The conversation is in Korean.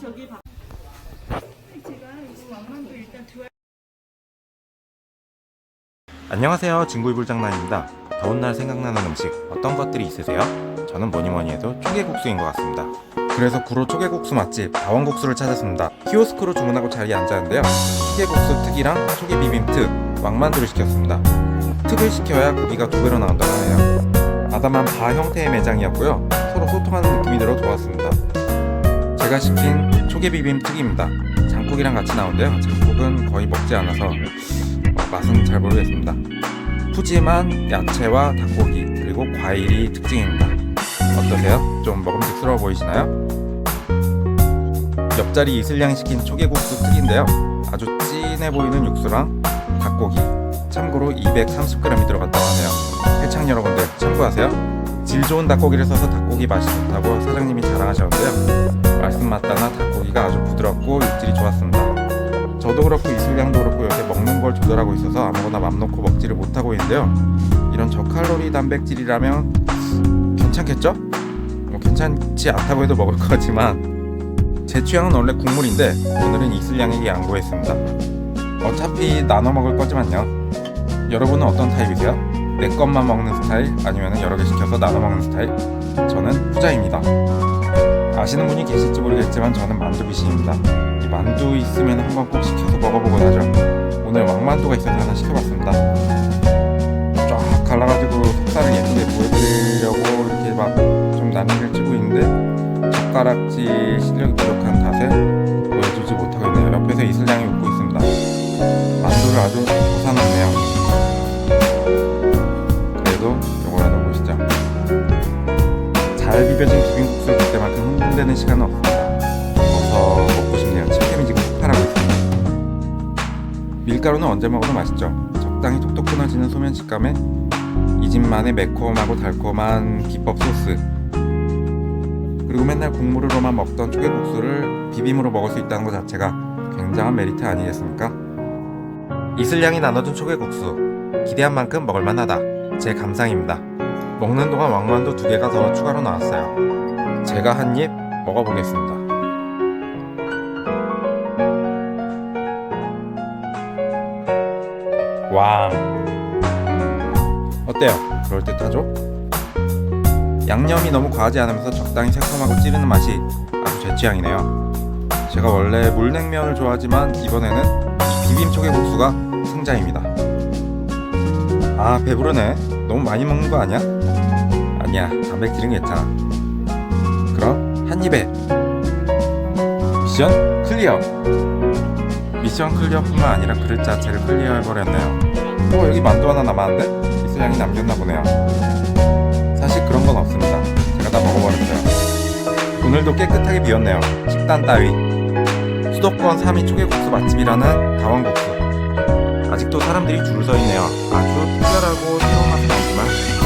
저기 봐. 안녕하세요. 진구이불장난입니다. 더운 날 생각나는 음식 어떤 것들이 있으세요? 저는 뭐니 뭐니 해도 초계국수인 것 같습니다. 그래서 구로 초계국수 맛집 다원국수를 찾았습니다. 키오스크로 주문하고 자리에 앉았는데요. 초계국수 특이랑 초계 비빔 특 왕만두를 시켰습니다. 특을 시켜야 고기가 두 배로 나온다고 하네요. 아담한 바 형태의 매장이었고요. 서로 소통하는 느낌이 들어 좋았습니다 제가 시킨 초계비빔특입니다 장국이랑 같이 나오는데요 장국은 거의 먹지 않아서 어, 맛은 잘 모르겠습니다. 푸짐한 야채와 닭고기 그리고 과일이 특징입니다. 어떠세요? 좀 먹음직스러워 보이시나요? 옆자리 이슬량이 시킨 초계국수 특인데요. 아주 진해 보이는 육수랑 닭고기 참고로 230g이 들어갔다고 하네요. 해창 여러분들 참고하세요. 질 좋은 닭고기를 써서 닭고기 맛이 좋다고 사장님이 자랑하셨는데요. 말씀 맞다나 닭고기가 아주 부드럽고 육질이 좋았습니다. 저도 그렇고 이슬량도 그렇고 요새 먹는 걸 조절하고 있어서 아무거나 맘 놓고 먹지를 못하고 있는데요. 이런 저칼로리 단백질이라면 괜찮겠죠? 뭐 괜찮지 않다고 해도 먹을 거지만 제 취향은 원래 국물인데 오늘은 이슬량에게 양보했습니다. 어차피 나눠 먹을 거지만요. 여러분은 어떤 타입이세요? 내 것만 먹는 스타일 아니면 여러 개 시켜서 나눠 먹는 스타일? 저는 후자입니다. 아시는 분이 계실지 모르겠지만 저는 만두비시입니다. 이 만두 있으면 한번 꼭 시켜서 먹어보곤 하죠. 오늘 왕만두가 있어서 하나 시켜봤습니다. 쫙 갈라가지고 속살을 예쁘게 보여드리려고 이렇게 막 좀 난리를 치고 있는데 젓가락질 실력이 부족한 흥분되는 시간은 없습니다. 어서 먹고 싶네요. 침샘이 지금 폭발하고 있습니다. 밀가루는 언제 먹어도 맛있죠. 적당히 톡톡 끊어지는 소면 식감에 이 집만의 매콤하고 달콤한 비법 소스. 그리고 맨날 국물으로만 먹던 초계국수를 비빔으로 먹을 수 있다는 것 자체가 굉장한 메리트 아니겠습니까? 이슬량이 나눠준 초계국수 기대한 만큼 먹을만하다. 제 감상입니다. 먹는 동안 왕만두 두 개가 더 추가로 나왔어요. 제가 한 입 먹어보겠습니다. 왕. 어때요? 그럴듯하죠? 양념이 너무 과하지 않으면서 적당히 새콤하고 찌르는 맛이 아주 제 취향이네요. 제가 원래 물냉면을 좋아하지만 이번에는 이 비빔 초계국수가 승자입니다. 아 배부르네. 너무 많이 먹는 거 아니야? 아니야 단백질은 괜찮아. 한 입에 미션 클리어. 미션 클리어뿐만 아니라 그릇 자체를 클리어해버렸네요. 어 여기 만두 하나 남았는데 이슬양이 남겼나 보네요. 사실 그런 건 없습니다. 제가 다 먹어버렸어요. 오늘도 깨끗하게 비웠네요. 식단 따위. 수도권 3위 초계국수 맛집이라는 다원국수. 아직도 사람들이 줄을 서 있네요. 아주 특별하고 새로운 맛은 아니지만